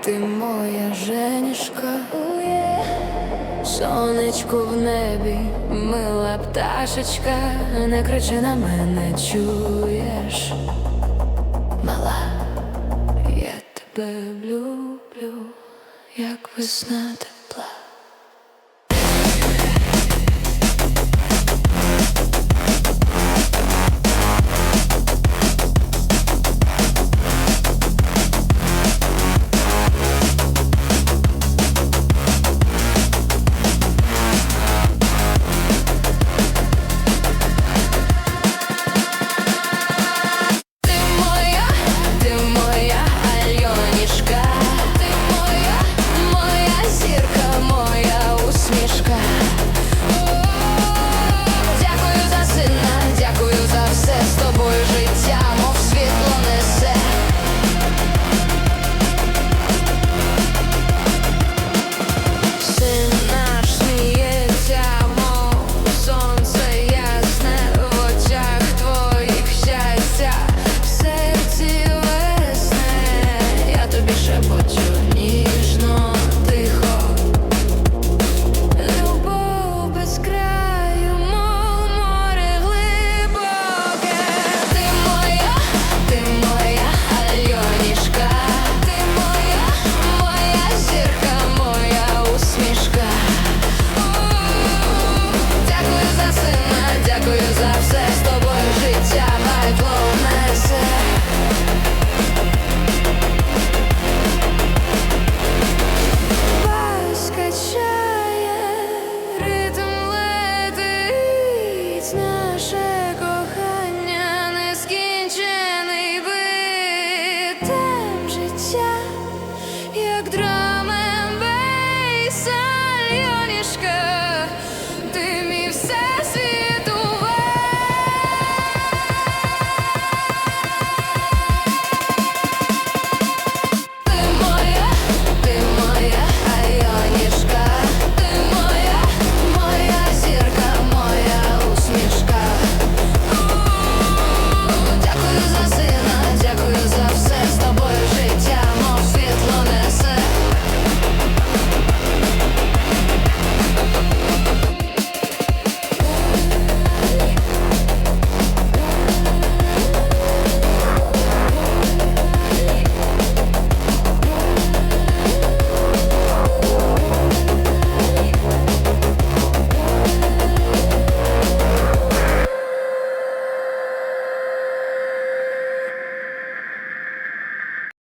ти моя женішка, сонечко в небі, мила пташечка, не кричи на мене, чуєш, мала, я тебе люблю, як весна тебе.